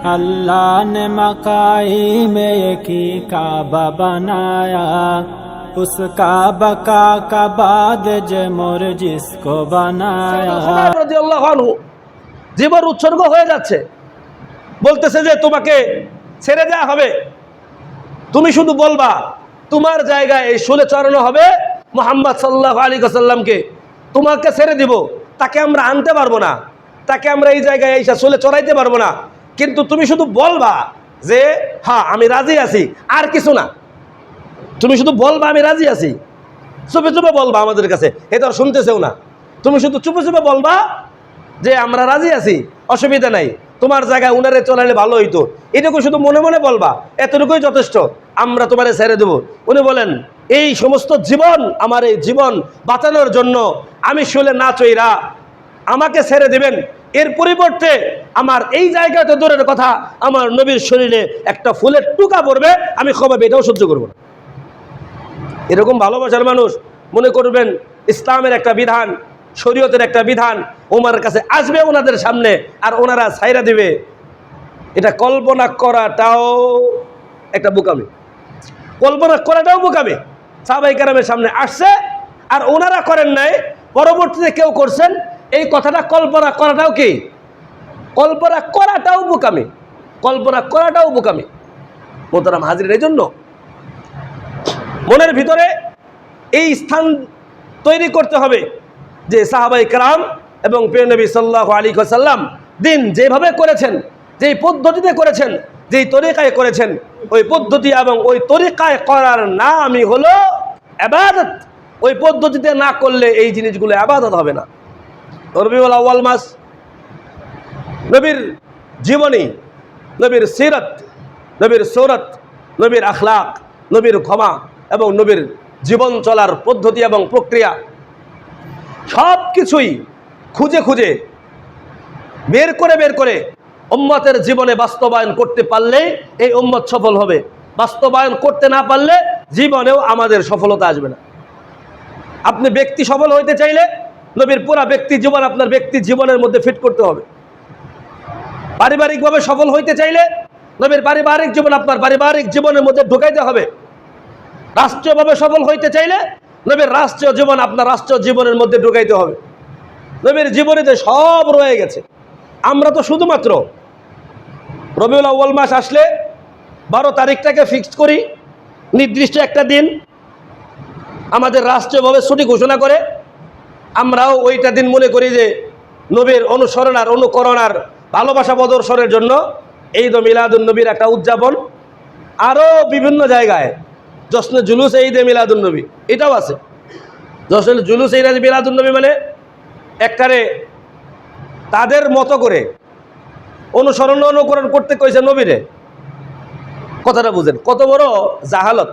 अल्लाह ने मकाई में एक ही काबा बनाया उस काबा का का बाद जे मोर जिसको बनाया রাদিয়াল্লাহু আনহু জীবন উৎসর্গ হয়ে যাচ্ছে বলতেছে যে তোমাকে ছেড়ে দেওয়া হবে তুমি শুধু বলবা তোমার জায়গায় এই শুলে চড়ানো হবে মোহাম্মদ সাল্লাহ আলী সাল্লামকে তোমাকে ছেড়ে দিব তাকে আমরা আনতে পারবো না তাকে আমরা এই জায়গায় এই শুলে চড়াইতে পারবো না কিন্তু তুমি শুধু বলবা যে হ্যাঁ আমি রাজি আছি। আর কিছু না। তুমি শুধু বলবা, আমি রাজি আছি। চুপে চুপে বলবা আমাদের কাছে। এটা আর শুনতেছেও না। তুমি শুধু চুপে চুপে বলবা যে, আমরা রাজি আছি, অসুবিধা নাই। তোমার জায়গায় উনারে চলালে ভালো হইতো। এটুকু শুধু মনে মনে বলবা, এতটুকুই যথেষ্ট, আমরা তোমারে ছেড়ে দেব। উনি বলেন, এই সমস্ত জীবন, আমার এই জীবন বাঁচানোর জন্য আমি শুলে না চইরা আমাকে ছেড়ে দেবেন। এর পরিবর্তে আমার এই জায়গাতে দূরের কথা, আমার নবীর শরীরে একটা ফুলের টুকা পড়বে, আমি খবর এটাও সহ্য করব না। এরকম ভালোবাসার মানুষ মনে করবেন ইসলামের একটা বিধান, শরীয়তের একটা বিধান ওনার কাছে আসবে ওনাদের সামনে আর ওনারা ছাইরা দিবে। এটা কল্পনা করাটাও একটা বোকামি। কল্পনা করাটাও বোকামি। সাহাবাই কারামের সামনে আসছে আর ওনারা করেন নাই, পরবর্তীতে কেউ করছেন এই কথাটা কল্পনা করাটাও কি? কল্পনা করাটাও বোকামি। কল্পনা করাটাও বোকামি। মোতারাম হাজির এই জন্য মনের ভিতরে এই স্থান তৈরি করতে হবে যে সাহাবাই কালাম এবং প্রিয় নবী সাল্লাহ আলী সাল্লাম দিন যেভাবে করেছেন, যেই পদ্ধতিতে করেছেন, যেই তরিকায় করেছেন, ওই পদ্ধতি এবং ওই তরিকায় করার নামই হলো আবাদত। ওই পদ্ধতিতে না করলে এই জিনিসগুলো আবাদত হবে না। রবিউল আউ্য়াল মাস। নবীর জীবনী, নবীর সিরত, নবীর সৌরত, নবীর আখলাক, নবীর ক্ষমা এবং নবীর জীবন চলার পদ্ধতি এবং প্রক্রিয়া সব কিছুই খুঁজে খুঁজে বের করে বের করে উম্মতের জীবনে বাস্তবায়ন করতে পারলেই এই উম্মত সফল হবে। বাস্তবায়ন করতে না পারলে জীবনেও আমাদের সফলতা আসবে না। আপনি ব্যক্তি সফল হইতে চাইলে নবীর পুরা ব্যক্তি জীবন আপনার ব্যক্তি জীবনের মধ্যে ফিট করতে হবে। পারিবারিকভাবে সফল হইতে চাইলে নবীর পারিবারিক জীবন আপনার পারিবারিক জীবনের মধ্যে ঢুকাইতে হবে। রাষ্ট্রীয়ভাবে সফল হইতে চাইলে নবীর রাষ্ট্রীয় জীবন আপনার রাষ্ট্রীয় জীবনের মধ্যে ঢুকাইতে হবে। নবীর জীবনীতে সব রয়ে গেছে। আমরা তো শুধুমাত্র রবিউল আউ্য়াল মাস আসলে বারো তারিখটাকে ফিক্সড করি, নির্দিষ্ট একটা দিন আমাদের রাষ্ট্রীয়ভাবে ছুটি ঘোষণা করে আমরাও ওইটা দিন মনে করি যে নবীর অনুসরণ আর অনুকরণ আর ভালোবাসা প্রদর্শনের জন্য এই তো মিলাদুল নবীর একটা উদযাপন। আরও বিভিন্ন জায়গায় জশ্নে জুলুস এই দে মিলাদুল নবী, এটাও আছে। জশ্নে জুলুস এই মিলাদুল নবী মানে একটারে তাদের মতো করে অনুসরণ অনুকরণ করতে কইছে নবীরে। কথাটা বুঝেন, কত বড় জাহালত।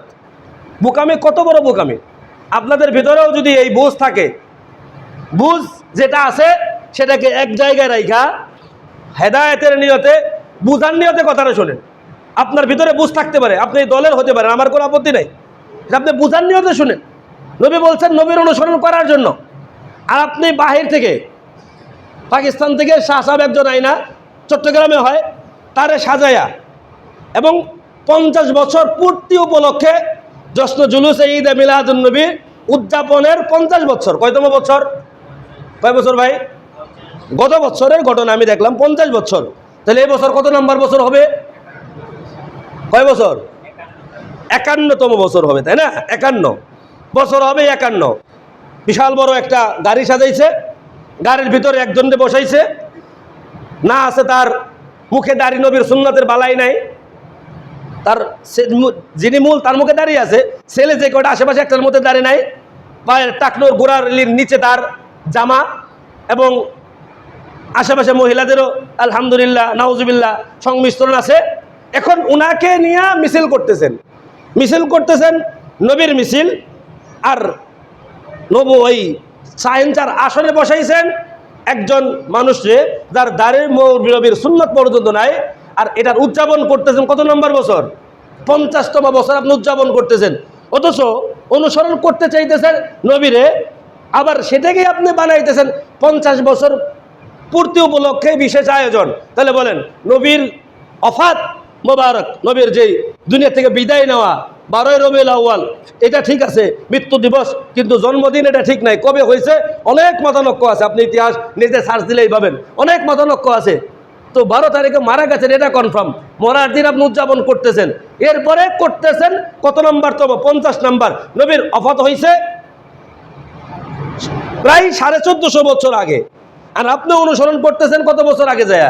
বোকামি কত বড় বোকামি। আপনাদের ভিতরেও যদি এই বুঝ থাকে বুঝ যেটা আছে সেটাকে এক জায়গায় রাইখা হেদায়তের নিয়তে, বুঝার নিয়তে কথাটা শোনেন। আপনার ভিতরে বুঝ থাকতে পারে, আপনি দলের হতে পারেন, আমার কোনো আপত্তি নেই। আপনি বুঝার নিয়তে শুনেন। নবী বলছেন নবীর অনুসরণ করার জন্য। আর আপনি বাহির থেকে, পাকিস্তান থেকে শাহ সাহেব একজন আইনা, চট্টগ্রামে হয়, তারে সাজায়া এবং পঞ্চাশ বছর পূর্তি উপলক্ষে জশ্ন জুলুস ঈদ মিলাদুল নবী উদযাপনের পঞ্চাশ বছর। কয়তম বছর? কয় বছর ভাই? গত বছরের ঘটনা আমি দেখলাম, পঞ্চাশ বছর। তাহলে এই বছর কত নাম্বার বছর হবে? কয় বছর? একান্নতম বছর হবে, তাই না? একান্ন। বছর হবে একান্ন। বিশাল বড় একটা গাড়ি সাজাইছে। গাড়ির ভিতরে একজনকে বসাইছে। না আছে তার মুখে দাড়ি নবীর সুন্নতের বালাই নাই। তার যিনি মূল, তার মুখে দাঁড়িয়ে আছে। ছেলে যে কটা আশেপাশে একটার মধ্যে দাঁড়িয়ে নাই। পায়ের টাকনোর গোড়ার নিচে তার জামা এবং আশেপাশে মহিলাদেরও আলহামদুলিল্লাহ, নাউজুবিল্লাহ, সংমিশ্রণ আছে। এখন উনাকে নিয়ে মিছিল করতেছেন। মিছিল করতেছেন নবীর মিছিল। আর নবু ওই সায়েন্সার আসনে বসাইছেন একজন মানুষে যার দাঁড়ের নবীর সুন্নত পর্যন্ত নাই। আর এটার উদযাপন করতেছেন কত নম্বর বছর? পঞ্চাশতম বছর আপনি উদযাপন করতেছেন। অথচ অনুসরণ করতে চাইতেছেন নবীরে। আবার সেটাকেই আপনি বানাইতেছেন পঞ্চাশ বছর পূর্তি উপলক্ষে বিশেষ আয়োজন। তাহলে বলেন, নবীর অফাত মোবারক, নবীর যেই দুনিয়া থেকে বিদায় নেওয়া, বারোই রবিউল আউ্য়াল, এটা ঠিক আছে, মৃত্যু দিবস, কিন্তু জন্মদিন এটা ঠিক নাই। কবে হয়েছে? অনেক মতানক্য আছে। আপনি ইতিহাস নিজে সার্চ দিলেই পাবেন। অনেক মতানক্য আছে। তো বারো তারিখে মারা গেছেন, এটা কনফার্ম মরার দিন আপনি উদযাপন করতেছেন। এরপরে করতেছেন কত নম্বর তম পঞ্চাশ নম্বর। নবীর অফাত হয়েছে প্রায় সাড়ে চোদ্দশো বছর আগে। আর আপনি অনুসরণ করতেছেন কত বছর আগে যায়?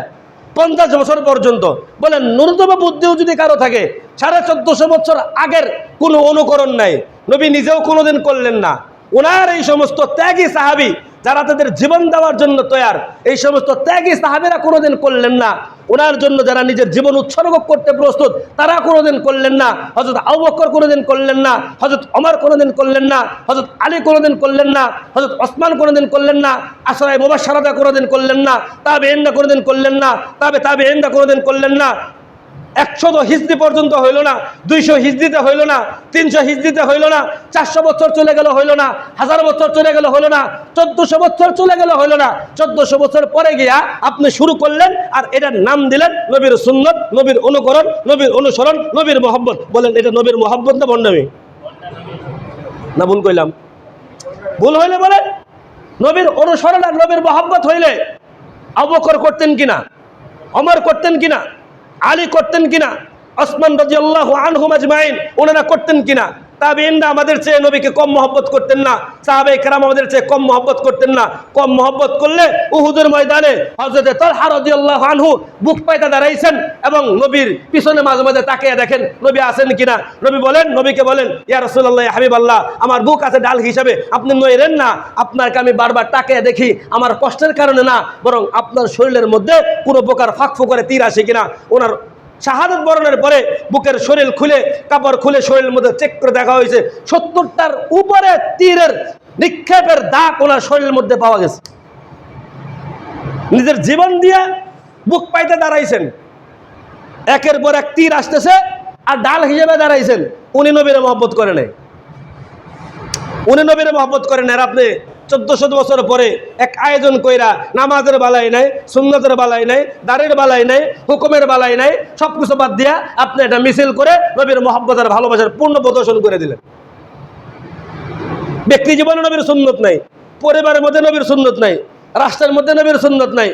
পঞ্চাশ বছর পর্যন্ত। বলেন ন্যূনতম বুদ্ধিও যদি কারও থাকে, সাড়ে চোদ্দশো বছর আগের কোনো অনুকরণ নাই। নবী নিজেও কোনোদিন করলেন না। ওনার এই সমস্ত ত্যাগী সাহাবি যারা তাদের জীবন দেওয়ার জন্য তৈয়ার, এই সমস্ত ত্যাগী সাহাবিরা কোনোদিন করলেন না। ওনার জন্য যারা নিজের জীবন উৎসর্গ করতে প্রস্তুত, তারা কোনোদিন করলেন না। হজরত আউবকর বকর কোনোদিন করলেন না হজরত অমর কোনোদিন করলেন না হজরত আলী কোনোদিন করলেন না হজরত ওসমান কোনোদিন করলেন না আশরাই মোবাসারাদা কোনোদিন করলেন না তাবে এন্দা কোনোদিন করলেন না, তাবে তাবে এন্দা কোনোদিন করলেন না একশো হিজড়ি পর্যন্ত হইল না, দুইশো হিজড়িতে হইল না, তিনশো হিজড়িতে হইল না, চারশো বছর চলে গেল হইল না, হাজার বছর চলে গেল হইল না, চোদ্দশো বছর চলে গেল হইল না, চোদ্দশো বছর পরে গিয়া আপনি শুরু করলেন আর এটার নাম দিলেন নবীর সুন্নত, নবীর অনুকরণ, নবীর অনুসরণ, নবীর মোহাম্মদ বলেন, এটা নবীর মোহাম্মদ না বন্ডামি না, ভুল কইলাম। ভুল হইলে বলেন, নবীর অনুসরণ আর নবীর মোহাম্মত হইলে অবকর করতেন কিনা অমর করতেন কিনা? আলী করতেন কিনা? ওসমান আল্লাহ আনহুম আজমাইন ওনারা করতেন কিনা? তাবেইনরা আমাদের চেয়ে নবীকে কম মহব্বত করতেন না সাহাবে কেরাম আমাদের চেয়ে কম মহব্বত করতেন না। কম মহব্বত করলে উহুদের ময়দানে হজরতে তলহা রাদিয়াল্লাহু আনহু বুক পাইতে দাঁড়াইছেন এবং নবীর পিছনে মাঝে মাঝে তাকিয়ে দেখেন, নবী আছেন কিনা? নবী বলেন, নবীকে বলেন, ইয়া রাসূলুল্লাহ, ইয়া হাবিবাল্লাহ, আমার বুক আছে ডাল হিসাবে, আপনি নইরেন না, আপনাকে আমি বারবার তাকিয়ে দেখি, আমার কষ্টের কারণে না, বরং আপনার শরীরের মধ্যে কোনো প্রকার ফাঁক ফুকরে তীর আসে কিনা? ওনার শাহাদত বরণের পরে বুকের শরীর খুলে, কাপড় খুলে শরীরের মধ্যে চেক করে দেখা হয়েছে, সত্তরটার উপরে তীরের নিক্ষেপের দাগ ওনার শরীরের মধ্যে পাওয়া গেছে। নিজের জীবন দিয়ে বুক পাইতে দাঁড়াইছেন। একের পর এক তীর আসতেছে আর ডাল হিসেবে দাঁড়াইছেন। উনি নবীরে মহব্বত করে নাই। উনি নবীরে মহব্বত করেন, আর আপনি চোদ্দশো বছর পরে এক আয়োজন কইরা নামাজের বালাই নাই, সুন্নতের বালাই নাই, দাড়ির বালাই নাই, হুকুমের বালাই নাই সব কিছু বাদ দিয়া আপনি এটা মিছিল করে নবীর মহব্বত আর ভালোবাসার পূর্ণ প্রদর্শন করে দিলেন। ব্যক্তি জীবনে নবীর সুন্নত নাই, পরিবারের মধ্যে নবীর সুন্নত নাই, রাষ্ট্রের মধ্যে নবীর সুন্নত নাই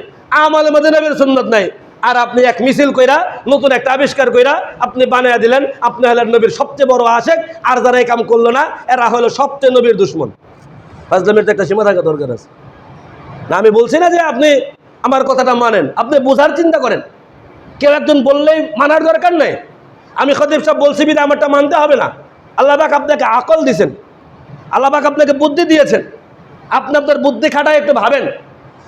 আমাদের মধ্যে নবীর সুন্নত নাই। আর আপনি এক মিছিল কইরা, নতুন একটা আবিষ্কার কইরা আপনি বানিয়ে দিলেন, আপনি হলেন নবীর সবচেয়ে বড় আশেক, আর যারা এই কাম করল না, এরা হলো সবচেয়ে নবীর দুশ্মন। ফাজলামের তো একটা সীমা থাকা দরকার আছে। না, আমি বলছি না যে আপনি আমার কথাটা মানেন, আপনি বোঝার চিন্তা করেন। কেউ একজন বললেই মানার দরকার নেই। আমি খতিব সাহেব বলছি, বিদা, আমারটা মানতে হবে না। আল্লাহ পাক আপনাকে আকল দিয়েছেন আল্লাহ পাক আপনাকে বুদ্ধি দিয়েছেন। আপনি আপনার বুদ্ধি খাটায় একটু ভাবেন।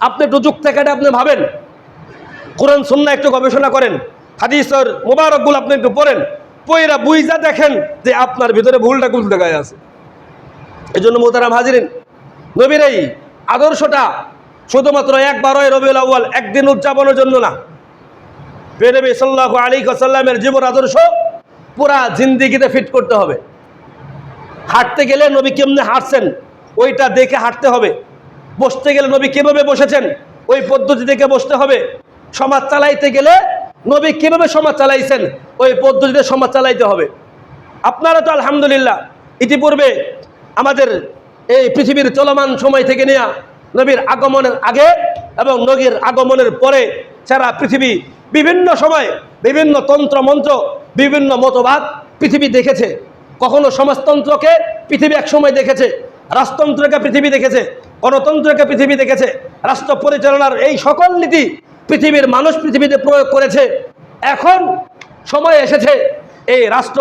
আপনি একটু যুক্তি খাটায় আপনি ভাবেন। কোরআন সুন্না একটু গবেষণা করেন। হাদিসর মোবারকগুলো আপনি একটু পড়েন। পইরা বুইজা দেখেন যে আপনার ভিতরে ভুলটা কোন জায়গায় আছে। এই জন্য মোতারাম হাজিরিন নবীর এই আদর্শটা শুধুমাত্র এক বারোয় রবিউল আউ্য়াল একদিন উদযাপনের জন্য না। বেনবী সাল্লাহ আলী সাল্লামের জীবন আদর্শ পুরা জিন্দিগিতে ফিট করতে হবে। হাঁটতে গেলে নবী কেমনে হাঁটছেন, ওইটা দেখে হাঁটতে হবে। বসতে গেলে নবী কীভাবে বসেছেন, ওই পদ্ধতি দেখে বসতে হবে। সমাজ চালাইতে গেলে নবী কীভাবে সমাজ চালাইছেন, ওই পদ্ধতিতে সমাজ চালাইতে হবে। আপনারা তো আলহামদুলিল্লাহ, ইতিপূর্বে আমাদের এই পৃথিবীর চলমান সময় থেকে নেয়া নবীর আগমনের আগে এবং নবীর আগমনের পরে সারা পৃথিবী বিভিন্ন সময় বিভিন্ন তন্ত্র, মন্ত্র, বিভিন্ন মতবাদ পৃথিবী দেখেছে। কখনো সমাজতন্ত্রকে পৃথিবী এক সময় দেখেছে রাজতন্ত্রকে পৃথিবী দেখেছে, গণতন্ত্রকে পৃথিবী দেখেছে। রাষ্ট্র পরিচালনার এই সকল নীতি পৃথিবীর মানুষ পৃথিবীতে প্রয়োগ করেছে। এখন সময় এসেছে, এই রাষ্ট্র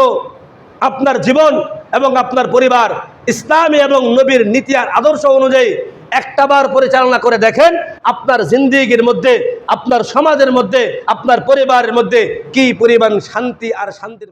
আপনার জীবন এবং আপনার পরিবার ইসলামী এবং নবীর নীতি আর আদর্শ অনুযায়ী একটাবার পরিচালনা করে দেখেন আপনার জিন্দিগির মধ্যে, আপনার সমাজের মধ্যে, আপনার পরিবারের মধ্যে কি পরিমাণ শান্তি আর শান্তির